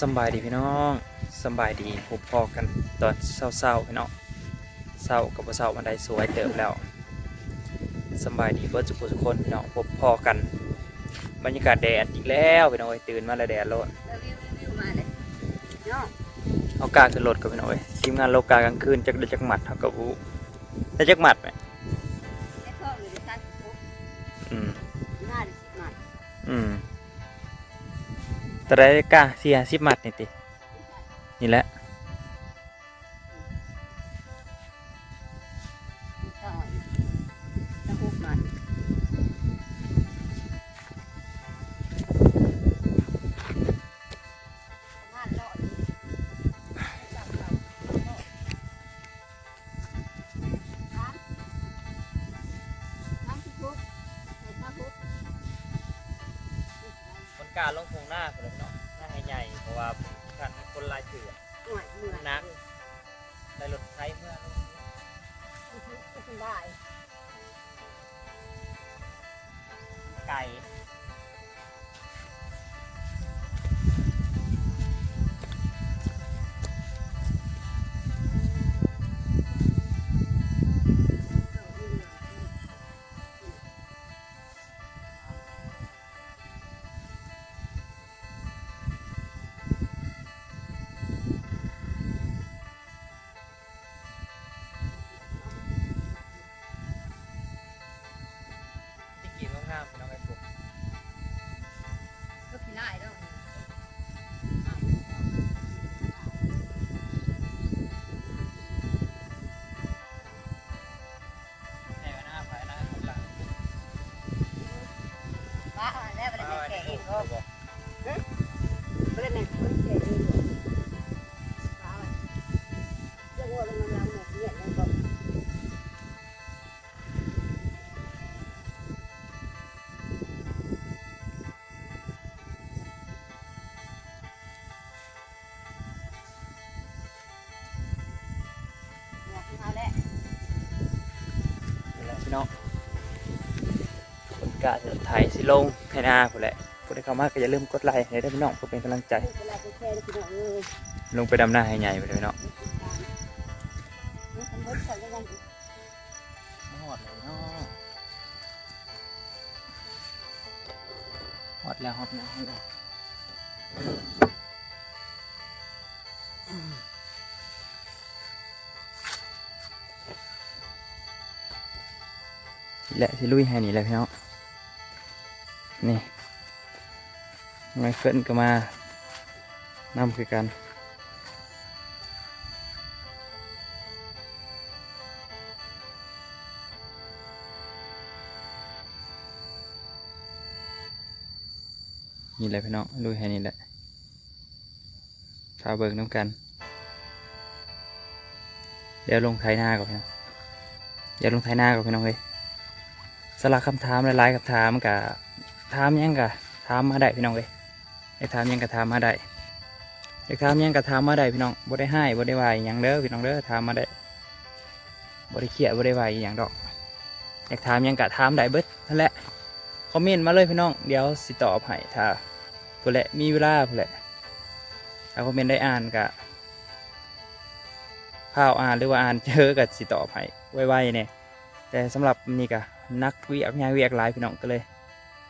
สำบายดีพี่น้องสำบายดีพบพอกันตอนเศร้าๆพี่น้องเศร้ากับบ่เศร้ามันได้สวยเติมแล้วสำบายดีเบิร์ทุกคนทุกคนพี่น้องพบพอกัน บรรยากาศแดดอีกแล้วพี่น้องเอ้ยตื่นมาแล้วแดดร้อนแล้ววิววิวมาเลยเนาะเอากาขึ้นรถกับพี่น้องเอ้ยทีมงานโลกากลางคืนจักได้จักหมัดเท่ากับวูได้จักหมัดไหมไอ้ข้ออยู่ในชั้นปุ๊บอืม หน้าดิสิบหมัดอืมแต่ได้กาเสียสิบมัดนี่ตินี่แหละ ล้าลงคงหน้าคนละเนาะหน้าให้ใหญ่เพราะว่าการคนลายเถื่อหน่วยเหนื่อยนักในรถไทยเมื่อลงได้ไก่ กล้าจะไทยสิลงให้หน้าผู้นแหละผู้ใดเข้ามาก็อย่าลืมกดไลค์ให้ได้พี่น้องเพื่อเป็นกำลังใจเวลาไปแชร์พี่น้องเออลงไปดำหน้าให้ใหญ่ไปเลยพี่น้องมันทำรถก่อนแล้วกันหอดเลยเนาะหอดแล้วหอดแล้วหอดแล้วนี่แหละที่ลุยให้นี่แหละพี่น้อง นี่ไมเคิลก็มานำคือกันนี่แหละพี่น้องลุยให้นี่แหละพาเบิกน้ำกัน เดี๋ยวลงไทยหน้าก่อนพี่น้องเดี๋ยวลงไทยหน้าก่อนพี่น้องเลยสลักคำถามหลายๆคำถามกับ ถามยังกะถามมาได้พี่น้องเลยอยากถามยังกะถามมาได้อยากถามยังกะถามมาได้พี่น้องบ่ได้ให้บ่ได้วายหยังเด้อพี่น้องเด้อถามมาได้บ่ได้เครียดบ่ได้วายอย่างดอก อยากถามยังกะถามได้เบิดนั่นแหละคอมเมนต์มาเลยพี่น้องเดี๋ยวสิตอบให้ถ้าผู้แหละมีเวลาผู้นแหละถ้าคอมเมนต์ได้อ่านกะข้าวอ่านหรือว่าอ่านเจอกับสิตอบให้ไวๆเนี่ยแต่สำหรับนี่กะนักเวียกงานเวียกหลายพี่น้องก็เลย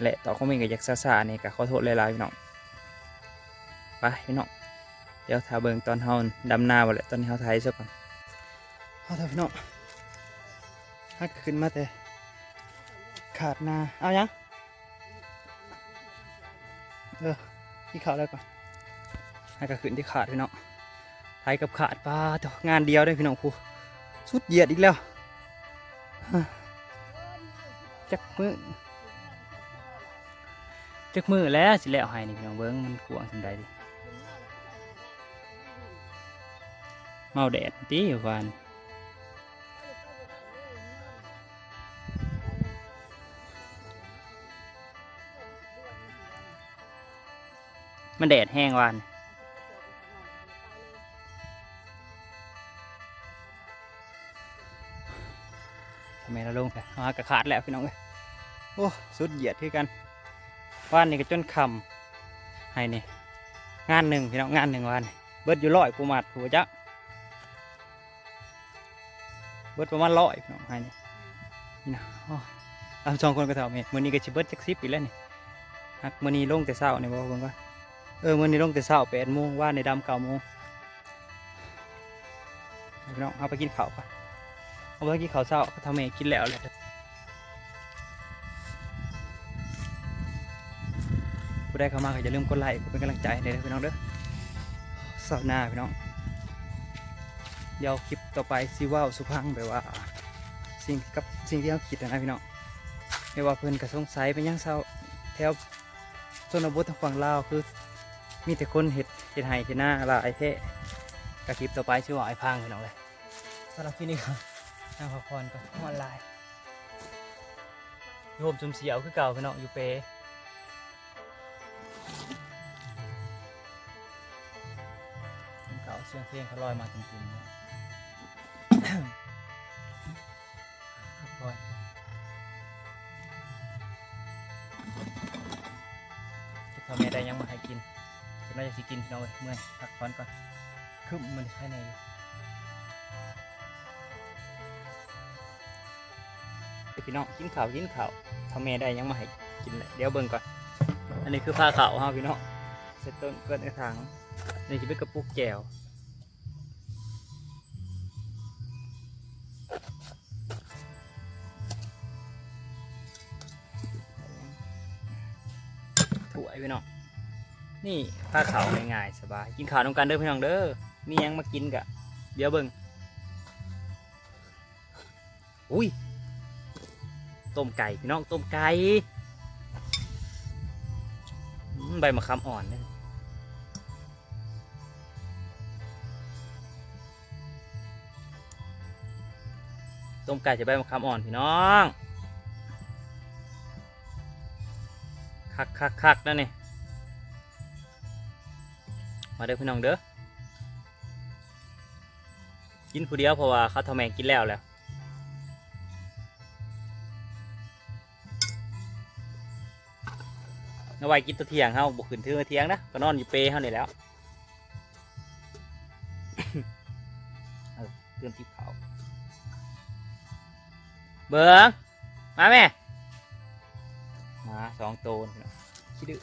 และต่อคอมเมนต์กับยักซาๆนี่กะขอโทษหลายๆพี่น้องไปพี่น้องเดี๋ยวถ้าเบิ่งตอนเฮาดำนาบ่แหละตอนนี้เฮาไทยซะก่อนเฮาเถอะพี่น้องฮักขึ้นมาแต่ขาดนาเอายังเออที่ขาดแล้วก่อนให้กระขึ้นที่ขาดพี่น้องไทยกับขาดปลาต่องานเดียวได้พี่น้องครูสุดเหยียดอีกแล้วจักมือ จักมือแล้วสิแล้วให้นี่พี่น้องเบิ้งมันกวางสันใดดิเมาแดดตีวานมันแดดแห้งวานทำไมเราลงแต่มากระขาดแล้วพี่น้องเอ้ยโอ้ สุดเหยียดที่กัน ว่านนี่ก็จนคำให้นี่งานหนึ่งพี่น้องงานหนึ่งวันเบิดอยู่ร้อยกูมัดหัวจ้ะเบิดประมาณร้อยพี่น้องให้นี่นี่นะโอ้เอาสองคนก็เท่าเมมื่อนี้ก็ชิเบิดจักสิบปีแล้วนี่ฮักมื่อนี้ลงแต่เช้าเนี่ยบอกเบิ่งก่อนเออมื่อนี้ลงแต่เช้าแปดโมงว่าในดำเก้าโมงพี่น้องเอาไปกินข้าวปะเอาไปกินข้าวเช้าก็ทำเมกินแล้วแหละ ผู้เข้ามาก็อย่าลืมกดไลค์เป็นกำลังใจเลยนะพี่น้องเด้อเสาร์หน้าพี่น้องเดี๋ยวคลิปต่อไปซิเว่าสุพังแบบว่า สิ่งกับสิ่งที่เราคิดนะพี่น้องไม่ว่าเพิ่อนกระสงสัยเป็นยังเศร้าแถวชนบททางฝั่งลาวคือ มีแต่คนเห็ดเห็ดไห้เห็ดหน้าลาไอเทะกับคลิปต่อไปชื่อว่าไอพังพี่น้องเลยสำหรับที่นี่ครับนั่งพักผ่อนกับออนไลน์โยมจุมเสียวคือเก่าพี่น้องอยู่เป เก่าเสียงเพลงเขาลอยมาจริงๆนะพักผ่อนจะทำอะไรยังมาให้กินจะน่าจะสิกินพี่น้องเอ้ยเมื่อยพักผ่อนก่อนคือมันแค่ในอยู่เดี๋ยวพี่น้องกินข้าวกินข้าวทำแม่ได้ยังมาให้กินเลยเดี๋ยวเบิ่งก่อน อันนี้คือผ้าขาวฮะพี่น้องเสร็จต้นเกิดในทางนี่จะเป็นกระปุกแก้วถั่วพี่น้องนี่ผ้าขาวง่ายๆสบายกินข้าวน้ำกันเด้อพี่น้องเด้อมียังมากินกะเดี๋ยวเบิ่งอุ้ยต้มไก่พี่น้องต้มไก่ ใบมะขามอ่อนเนี่ยต้มไก่จะใบมะขามอ่อนพี่น้อง คักคักคักนั่นนี่ มาเด้อพี่น้องเด้อ กินผู้เดียวเพราะว่าเขาทำแมงกินแล้วแล้ว ไว้กินตัวเทียงเฮาบุกขึ้นเทือเทียงนะก็นอนอยู่เปรเฮานี่แล้วเออเรื่องที่เผาเบิ้งมาแม่มาสองตัวนี่เนาะคิดดื้อ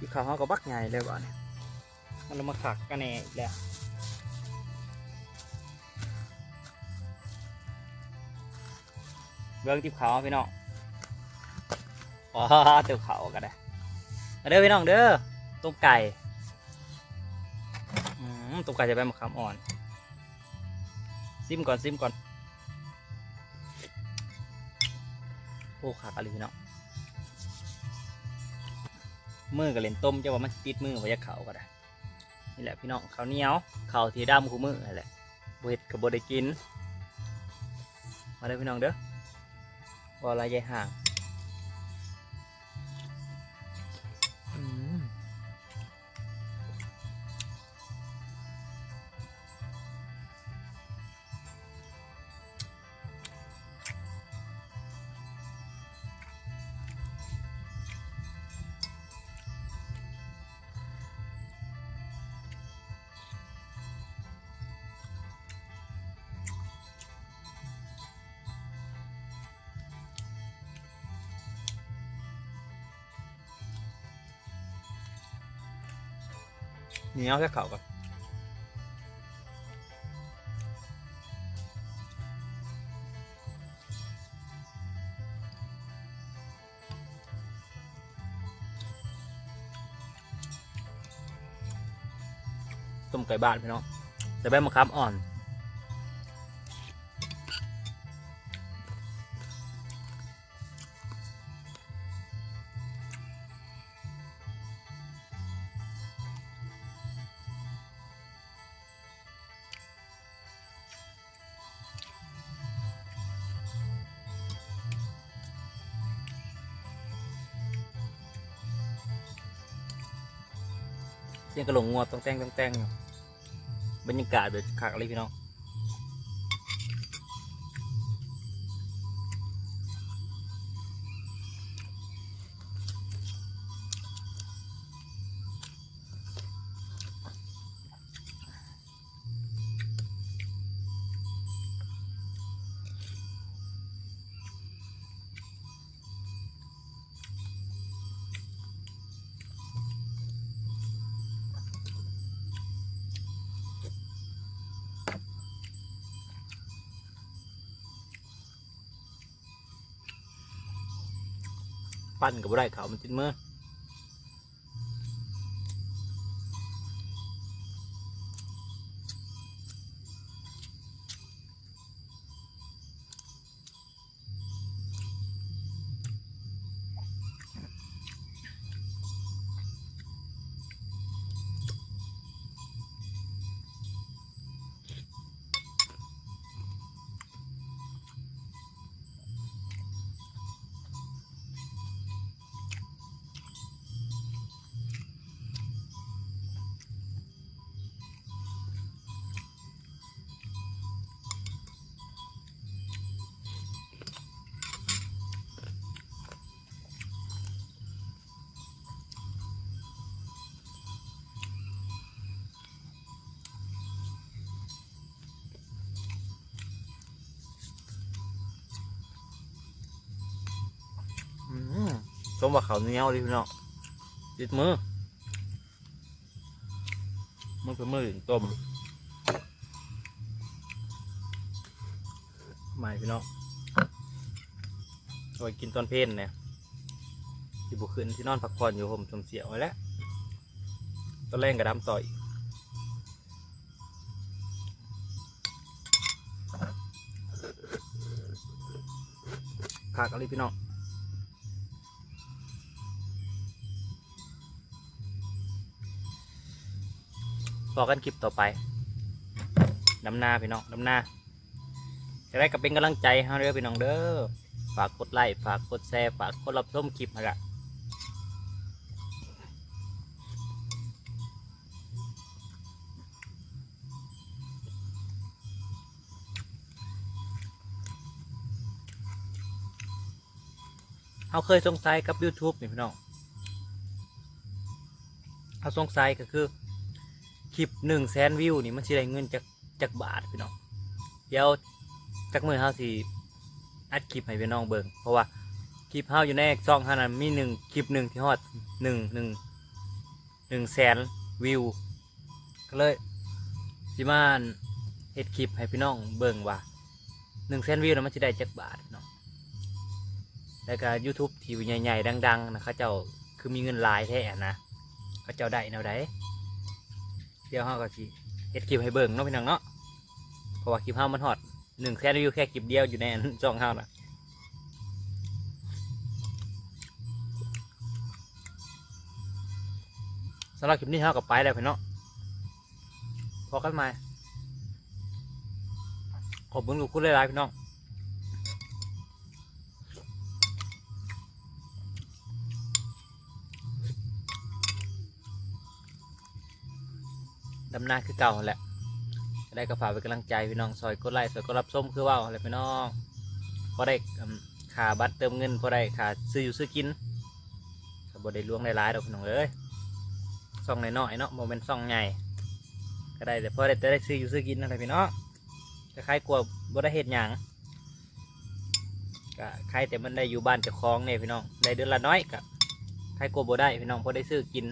ยู่เขาเขาก็บักใหญ่เลยว่ะเนี่ยมันเรามาขักกันแน่อีกแล้วเบื้องทิพเขาพี่น้อง อ๋อเติบเขากันเลยมาเด้อพี่น้องเด้อตุ้มไก่อืมต้มไก่จะเป็นมะขามอ่อน ซิมก่อนซิมก่อนโอ้ขาอะไรพี่น้องมือกับเลนต้มจะว่ามันติดมือไว้จะเขาก็ได้นี่แหละพี่น้องข้าวเหนียวข้าวที่ดำคู่มือนั่นแหละบเห็ดกับบได้กิน มาเด้อพี่น้องเด้อว่าอะไรยายห่าง เหนียวแค่เขาก่อนต้มไก่บ้านพี่น้องใส่ใบมะขามอ่อน เสียงกระหลงงัวต้องแต่งต้องแต่งอยู่บรรยากาศแบบคักอะไรพี่น้อง ปั้นกับบ่ได้เขามันติดมืออื มว่าเขาวเหนียวเลยพี่น้องติดมือ มันคือมือต้มใหม่พี่น้องเอาไว้กินตอนเพลนเนี่ยที่บุคืนที่นอนพักผ่อนอยู่ผมชมเสียวไว้แล้วตอนแรกกระดำต่อยผักอะไรพี่น้อง พอกันคลิปต่อไปดำหน้าพี่น้องดำหน้าจะได้ก็เป็นกำลังใจให้เด้อพี่น้องเด้อฝากกดไลค์ฝากกดแชร์ฝากกดรับชมคลิปนะกะเขาเคยสงสัยกับ YouTube นี่พี่น้องเขาสงสัยก็คือ คลิปหนึ่งแสนวิวนี่มันสิได้เงินจากจากบาทพี่น้องเดี๋ยวจากมือเฮาสิอัดคลิปให้พี่น้องเบิ่งเพราะว่าคลิปเฮาอยู่ในช่องเฮานั้นมีหนึ่งคลิปหนึ่งที่ฮอดหนึ่งหนึ่งหนึ่งแสนวิวก็เลยสิมาเฮ็ดคลิปให้พี่น้องเบิ่งว่าหนึ่งแสนวิวนั้นมันสิได้จากบาทน้องแล้วก็ YouTube ทีวีใหญ่ๆดัง ๆ นะเขาเจ้าคือมีเงินหลายแท้นะเขาเจ้าได้แนวใด เดี๋ยวเราก็สิเฮ็ดคลิปให้เบิ่งเนาะพี่น้องเนาะเพราะว่าคลิปเฮามันฮอดหนึ่งแสนวิวแค่คลิปเดียวอยู่ในอันช่องเฮานะสำหรับคลิปนี้เฮากับไปแล้วพี่น้องพอกันใหม่ขอบคุณทุกคนหลายๆพี่น้อง ดำนาคือเก่าแหละได้กระฝากเป็นกำลังใจพี่น้องซอยกดไลค์ซอยกดรับส้มคือว่าอะไรพี่น้องพอได้อืมค่าบัตรเติมเงินพอได้ค่าซื้ออยู่ซื้อกินก็บ่ได้ล่วงได้ร้ายดอกพี่น้องเอ้ยซ่องน้อยๆเนาะโมเมนต์ซ่องใหญ่ก็ได้แต่พอได้แต่ได้ซื้ออยู่ซื้อกินอะไรพี่น้องก็ใครกลัวบ่ได้เฮ็ดหยังก็ใครแต่มันได้อยู่บ้านเจ้าของเนี่ยพี่น้องได้เดือนละน้อยก็ใครกลัวบ่ได้พี่น้องพอได้ซื้อกิน